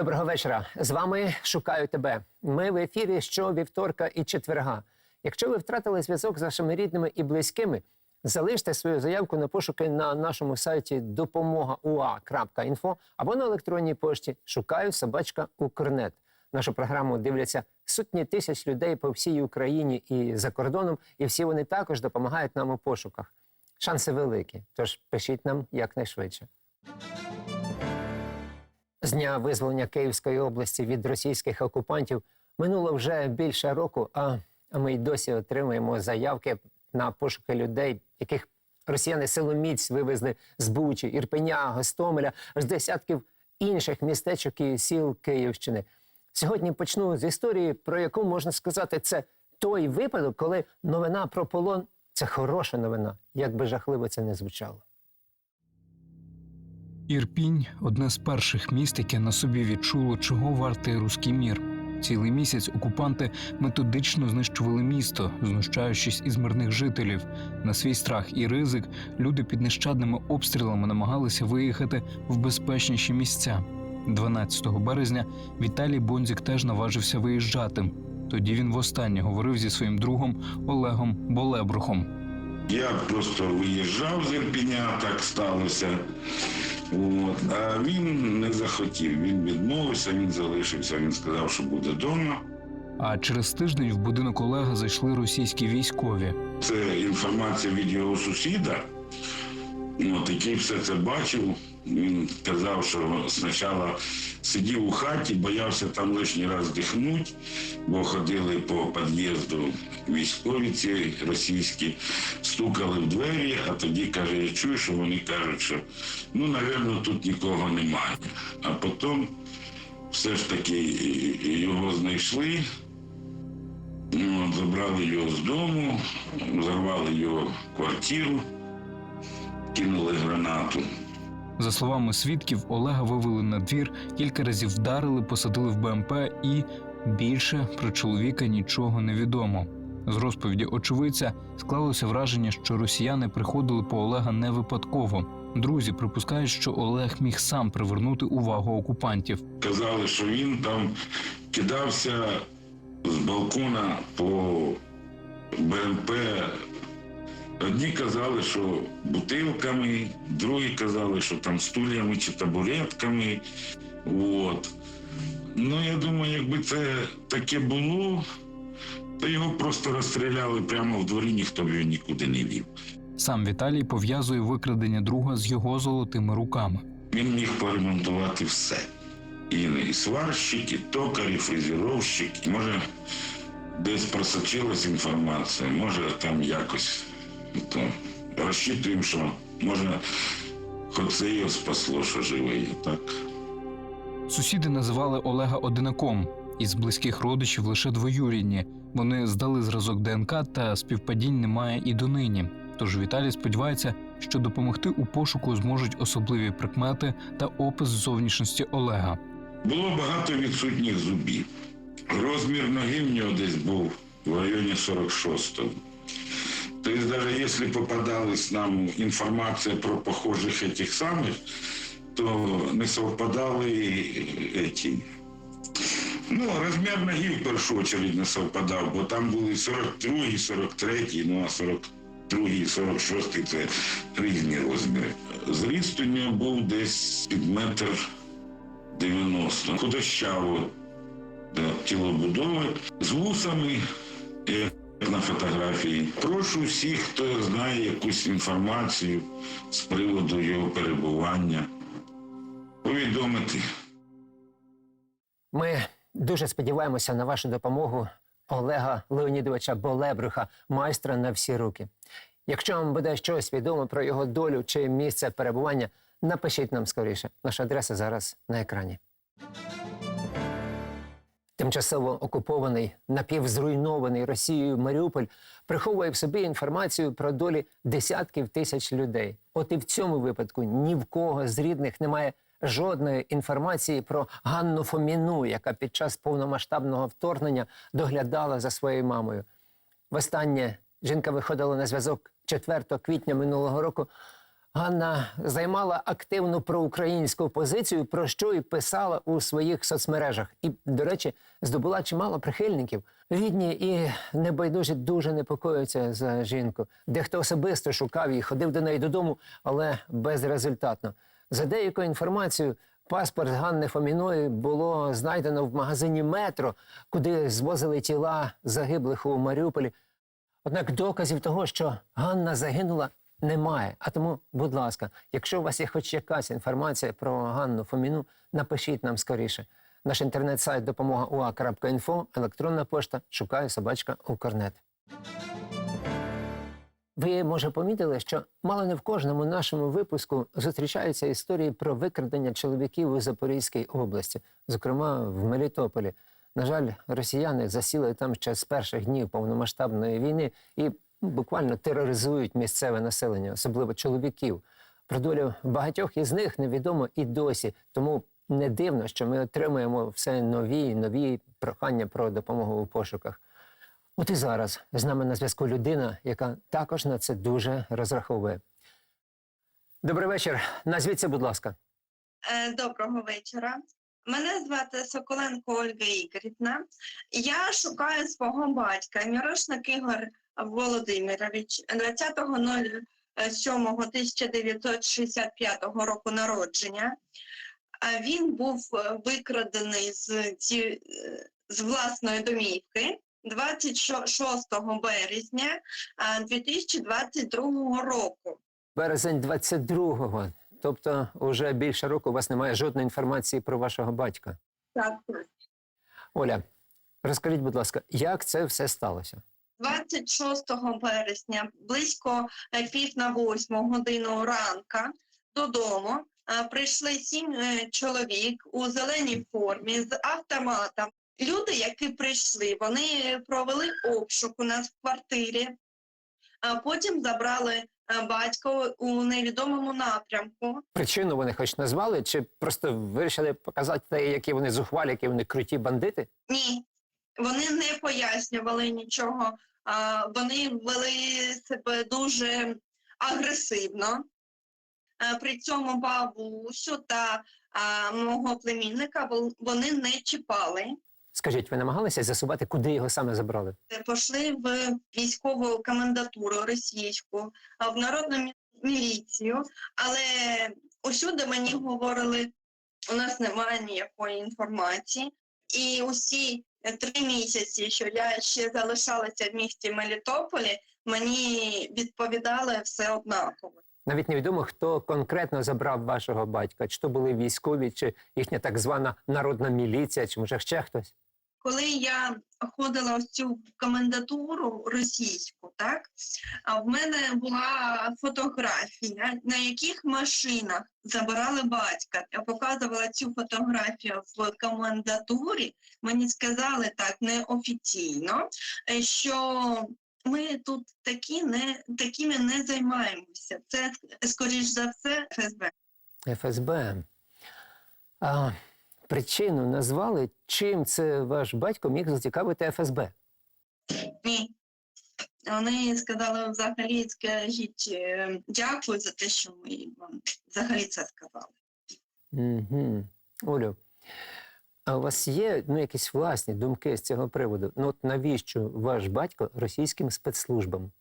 Доброго вечора. З вами шукаю тебе. Ми в ефірі щовівторка і четверга. Якщо ви втратили зв'язок з вашими рідними і близькими, залиште свою заявку на пошуки на нашому сайті допомога.ua.info або на електронній пошті шукаю собачка Укрнет. Нашу програму дивляться сотні тисяч людей по всій Україні і за кордоном, і всі вони також допомагають нам у пошуках. Шанси великі, тож пишіть нам якнайшвидше. З дня визволення Київської області від російських окупантів минуло вже більше року, а ми й досі отримуємо заявки на пошуки людей, яких росіяни силоміць вивезли з Бучі, Ірпеня, Гостомеля, з десятків інших містечок і сіл Київщини. Сьогодні почну з історії, про яку можна сказати, це той випадок, коли новина про полон це хороша новина, як би жахливо це не звучало. Ірпінь одне з перших міст, яке на собі відчуло, чого вартий руський мір. Цілий місяць окупанти методично знищували місто, знущаючись із мирних жителів. На свій страх і ризик люди під нещадними обстрілами намагалися виїхати в безпечніші місця. 12 березня Віталій Бонзік теж наважився виїжджати. Тоді він востаннє говорив зі своїм другом Олегом Болебрухом. Я просто виїжджав з Ірпіня, так сталося. От. А він не захотів. Він відмовився, він залишився. Він сказав, що буде вдома. А через тиждень в будинок Олега зайшли російські військові. Це інформація від його сусіда, от, який все це бачив. Він казав, що спочатку сидів у хаті, боявся там лишній раз дихнути, бо ходили по під'їзду військові ці російські, стукали в двері, а тоді каже, я чую, що вони кажуть, що ну, напевно, тут нікого немає. А потім все ж таки його знайшли. Ну, забрали його з дому, взорвали його квартиру, кинули гранату. За словами свідків, Олега вивели на двір, кілька разів вдарили, посадили в БМП і більше про чоловіка нічого не відомо. З розповіді очевидця склалося враження, що росіяни приходили по Олега не випадково. Друзі припускають, що Олег міг сам привернути увагу окупантів. Казали, що він там кидався з балкона по БМП. Одні казали, що бутилками, другі казали, що там стульями чи табуретками. От. Ну, я думаю, якби це таке було, то його просто розстріляли прямо в дворі, ніхто б його нікуди не вів. Сам Віталій пов'язує викрадення друга з його золотими руками. Він міг поремонтувати все. І, і сварщик, і токар, і фрезеровщик. Може, десь просочилась інформація, може там якось. То розчитуємо, що може, хоч це його спасло, що живий, так? Сусіди називали Олега одинаком. Із близьких родичів лише двоюрідні. Вони здали зразок ДНК та співпадінь немає і донині. Тож Віталій сподівається, що допомогти у пошуку зможуть особливі прикмети та опис зовнішності Олега. Було багато відсутніх зубів. Розмір ноги в нього десь був в районі 46-го. Тобто, навіть якщо попадалась нам інформація про похожих этих самих, то не совпадали эти. Ну, розмір ноги в першу чергу не совпадав, бо там були 42, 43, ну а 42, 46 це різні розміри. Зріст у нього був десь під метр 90. Худощаво тілобудови з вусами, на фотографії. Прошу всіх, хто знає якусь інформацію з приводу його перебування, повідомити. Ми дуже сподіваємося на вашу допомогу Олега Леонідовича Болебруха, майстра на всі руки. Якщо вам буде щось відомо про його долю чи місце перебування, напишіть нам скоріше. Наша адреса зараз на екрані. Тимчасово окупований, напівзруйнований Росією Маріуполь приховує в собі інформацію про долі десятків тисяч людей. От і в цьому випадку ні в кого з рідних немає жодної інформації про Ганну Фоміну, яка під час повномасштабного вторгнення доглядала за своєю мамою. Востаннє жінка виходила на зв'язок 4 квітня минулого року, Ганна займала активну проукраїнську позицію, про що і писала у своїх соцмережах. І, до речі, здобула чимало прихильників. Рідні і небайдужі дуже непокоюються за жінку. Дехто особисто шукав її, ходив до неї додому, але безрезультатно. За деякою інформацією, паспорт Ганни Фоміної було знайдено в магазині метро, куди звозили тіла загиблих у Маріуполі. Однак доказів того, що Ганна загинула, немає. А тому, будь ласка, якщо у вас є хоч якась інформація про Ганну Фоміну, напишіть нам скоріше. Наш інтернет-сайт допомога ua.info, електронна пошта шукаю собачка Укрнет. Ви, може, помітили, що мало не в кожному нашому випуску зустрічаються історії про викрадення чоловіків у Запорізькій області, зокрема в Мелітополі. На жаль, росіяни засіли там ще з перших днів повномасштабної війни і ну, буквально тероризують місцеве населення, особливо чоловіків. Про долю багатьох із них невідомо і досі. Тому не дивно, що ми отримуємо все нові і нові прохання про допомогу у пошуках. От і зараз з нами на зв'язку людина, яка також на це дуже розраховує. Добрий вечір. Назвіться, будь ласка. Е, Доброго вечора. Мене звати Соколенко Ольга Ігорівна. Я шукаю свого батька Мірошник Ігор Володимирович 20.07.1965 року народження. Він був е, викрадений з, е, з власної домівки 26 березня е, 2022 року. Березень 22-го. Тобто, уже більше року у вас немає жодної інформації про вашого батька. Так, Оля, розкажіть, будь ласка, як це все сталося? 26 вересня, близько е, пів на восьму годину ранка, додому е, прийшли сім е, чоловік у зеленій формі з автоматом. Люди, які прийшли, вони провели обшук у нас в квартирі, а потім забрали батька у невідомому напрямку. Причину вони хоч назвали, чи просто вирішили показати, які вони зухвалі, які вони круті бандити? Ні, вони не пояснювали нічого. Вони вели себе дуже агресивно. При цьому бабусю та мого племінника вони не чіпали. Скажіть, ви намагалися з'ясувати, куди його саме забрали? Пішли в військову комендатуру російську, в народну міліцію, але усюди мені говорили, у нас немає ніякої інформації. І усі е, три місяці, що я ще залишалася в місті Мелітополі, мені відповідали все однаково. Навіть невідомо, хто конкретно забрав вашого батька, чи то були військові, чи їхня так звана народна міліція, чи може ще хтось. Коли я ходила в цю комендатуру російську, так в мене була фотографія, на яких машинах забирали батька. Я показувала цю фотографію в комендатурі. Мені сказали так неофіційно, е, що ми тут такі не такими не займаємося. Це скоріш за все ФСБ. ФСБ. А, причину назвали, чим це ваш батько міг зацікавити ФСБ. Ні. Вони сказали взагалі, скажіть е, дякую за те, що ми вам взагалі це сказали. Угу. Олю, а у вас є ну, якісь власні думки з цього приводу? Ну, от навіщо ваш батько російським спецслужбам?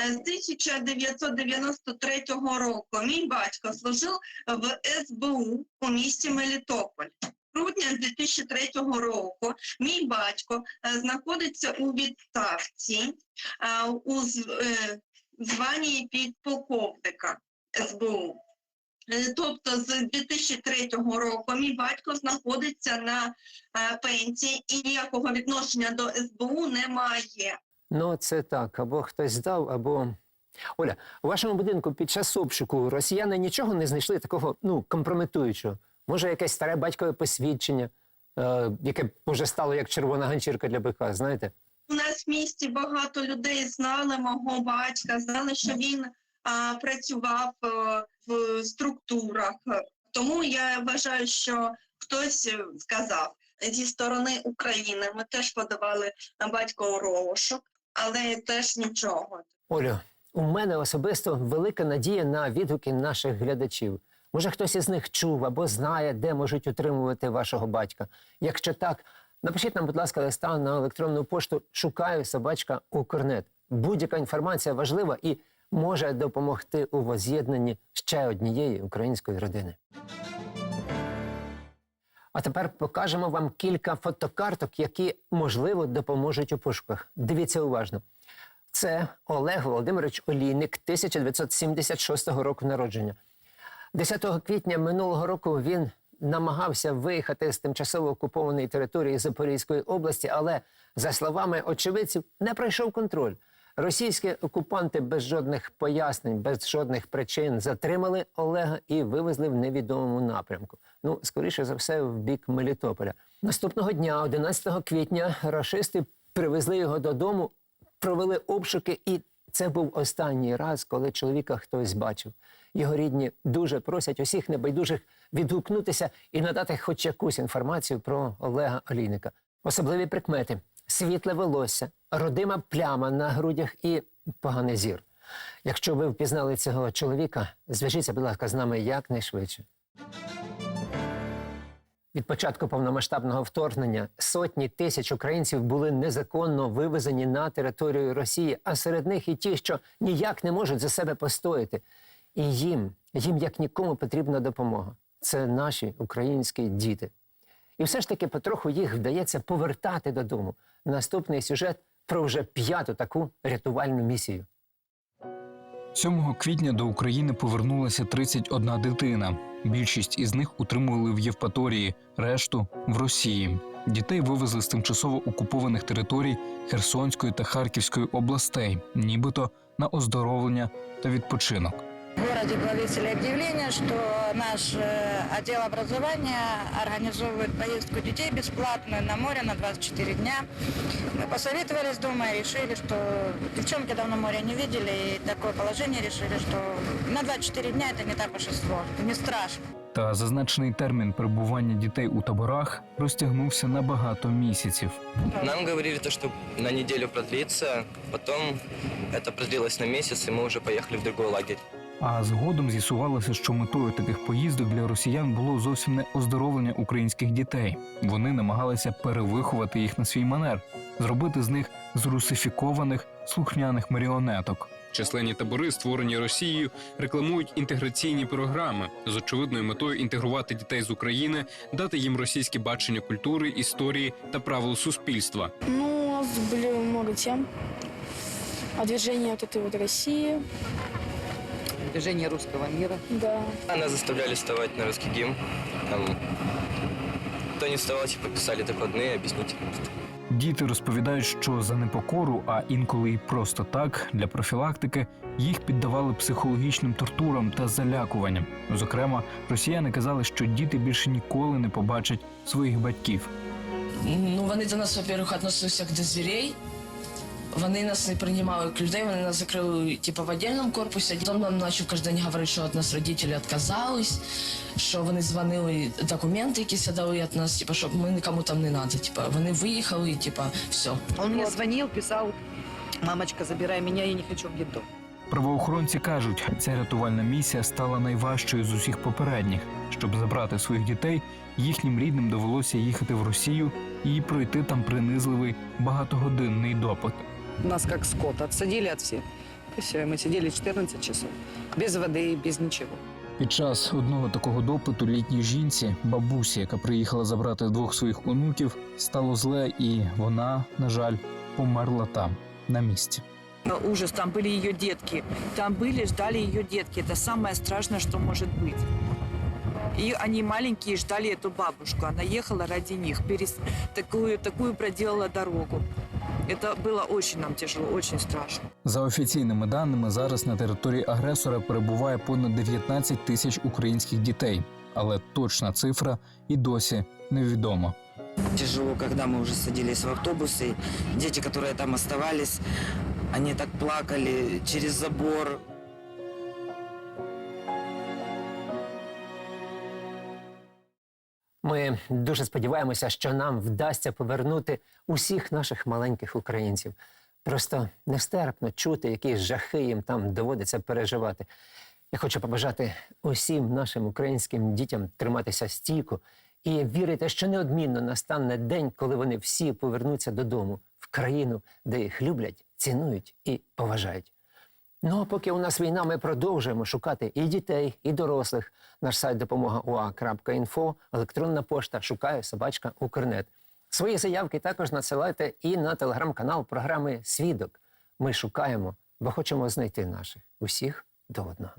Е, З 1993 року мій батько служив в СБУ у місті Мелітополь. Грудня 2003 року мій батько е, знаходиться у відставці е, у е, званні підполковника СБУ. Тобто з 2003 року мій батько знаходиться на пенсії і ніякого відношення до СБУ немає. Ну, це так, або хтось здав, або. Оля, у вашому будинку під час обшуку росіяни нічого не знайшли такого ну, компрометуючого. Може, якесь старе батькове посвідчення, е, яке б стало як червона ганчірка для бика, знаєте? У нас в місті багато людей знали мого батька, знали, що він а, працював е, в структурах. Тому я вважаю, що хтось е, сказав зі сторони України. Ми теж подавали на батька у розшук, але теж нічого. Олю, у мене особисто велика надія на відгуки наших глядачів. Може, хтось із них чув або знає, де можуть утримувати вашого батька. Якщо так, напишіть нам, будь ласка, листа на електронну пошту Шукаю собачка Укрнет. Будь-яка інформація важлива і може допомогти у воз'єднанні ще однієї української родини. А тепер покажемо вам кілька фотокарток, які можливо допоможуть у пошуках. Дивіться уважно. Це Олег Володимирович Олійник, 1976 року народження. 10 квітня минулого року він намагався виїхати з тимчасово окупованої території Запорізької області, але, за словами очевидців, не пройшов контроль. Російські окупанти без жодних пояснень, без жодних причин затримали Олега і вивезли в невідомому напрямку. Ну, скоріше за все, в бік Мелітополя. Наступного дня, 11 квітня, рашисти привезли його додому, провели обшуки, і це був останній раз, коли чоловіка хтось бачив. Його рідні дуже просять усіх небайдужих відгукнутися і надати хоч якусь інформацію про Олега Олійника. Особливі прикмети: світле волосся, родима пляма на грудях і поганий зір. Якщо ви впізнали цього чоловіка, зв'яжіться, будь ласка, з нами якнайшвидше. Від початку повномасштабного вторгнення сотні тисяч українців були незаконно вивезені на територію Росії, а серед них і ті, що ніяк не можуть за себе постояти. І їм, їм як нікому потрібна допомога. Це наші українські діти. І все ж таки потроху їх вдається повертати додому. Наступний сюжет про вже п'яту таку рятувальну місію. 7 квітня до України повернулася 31 дитина. Більшість із них утримували в Євпаторії, решту в Росії. Дітей вивезли з тимчасово окупованих територій Херсонської та Харківської областей, нібито на оздоровлення та відпочинок. В городе повесили объявление, что наш э, отдел образования организовывает поездку детей бесплатную на море на 24 дня. Мы посоветовались дома и решили, что девчонки давно море не видели, и такое положение решили, что на 24 дня это не так уж и сложно, не страшно. Та зазначений термін перебування дітей у таборах розтягнувся на багато місяців. Нам говорили то, что на неделю продлится, потом это продлилось на месяц, и мы уже поехали в другой лагерь. А згодом з'ясувалося, що метою таких поїздок для росіян було зовсім не оздоровлення українських дітей. Вони намагалися перевиховати їх на свій манер, зробити з них зрусифікованих слухняних маріонеток. Численні табори, створені Росією, рекламують інтеграційні програми з очевидною метою інтегрувати дітей з України, дати їм російське бачення культури, історії та правил суспільства. Ну, у нас были много тем. О движении вот этой вот России, движение русского мира. да. Нас заставляли вставать на русский гимн. Там, кто не вставал, типа писали докладные, объяснительные. Діти розповідають, що за непокору, а інколи й просто так, для профілактики їх піддавали психологічним тортурам та залякуванням. Зокрема, росіяни казали, що діти більше ніколи не побачать своїх батьків. Ну, вони до нас, во-первых, відносилися як до звірей. Вони нас не приймали як людей, вони нас закрили типу, в віддільному корпусі. Потім нам почав кожен день говорити, що від нас родителі відказались, що вони дзвонили, документи якісь дали від нас, типу, що ми нікому там не треба. Типу, вони виїхали, і типу, все. Он мне звонил, писал, мамочка, забирай меня, я не хочу в детдом. Правоохоронці кажуть, ця рятувальна місія стала найважчою з усіх попередніх. Щоб забрати своїх дітей, їхнім рідним довелося їхати в Росію і пройти там принизливий багатогодинний допит. Нас как скот отсадили от всех. И все, и мы сидели 14 часов. Без воды, без ничего. Під час одного такого допиту літній жінці, бабусі, яка приїхала забрати двох своїх онуків, стало зле, і вона, на жаль, померла там, на місці. Ужас, там были ее детки. Там были, ждали ее детки. Это самое страшное, что может быть. И они маленькие ждали эту бабушку. Она ехала ради них. Перес... Такую, такую проделала дорогу. Это было очень нам тяжело, очень страшно. За офіційними даними, зараз на території агресора перебуває понад 19 тисяч українських дітей, але точна цифра і досі невідома. Тяжело, когда мы уже садились в автобусы. Дети, которые там оставались, они так плакали через забор. Ми дуже сподіваємося, що нам вдасться повернути усіх наших маленьких українців. Просто нестерпно чути, які жахи їм там доводиться переживати. Я хочу побажати усім нашим українським дітям триматися стійко і вірити, що неодмінно настане день, коли вони всі повернуться додому в країну, де їх люблять, цінують і поважають. Ну а поки у нас війна, ми продовжуємо шукати і дітей, і дорослих. Наш сайт допомога УА.інфо, електронна пошта шукає собачка Укрнет. Свої заявки також надсилайте і на телеграм-канал програми Свідок. Ми шукаємо, бо хочемо знайти наших усіх до одного.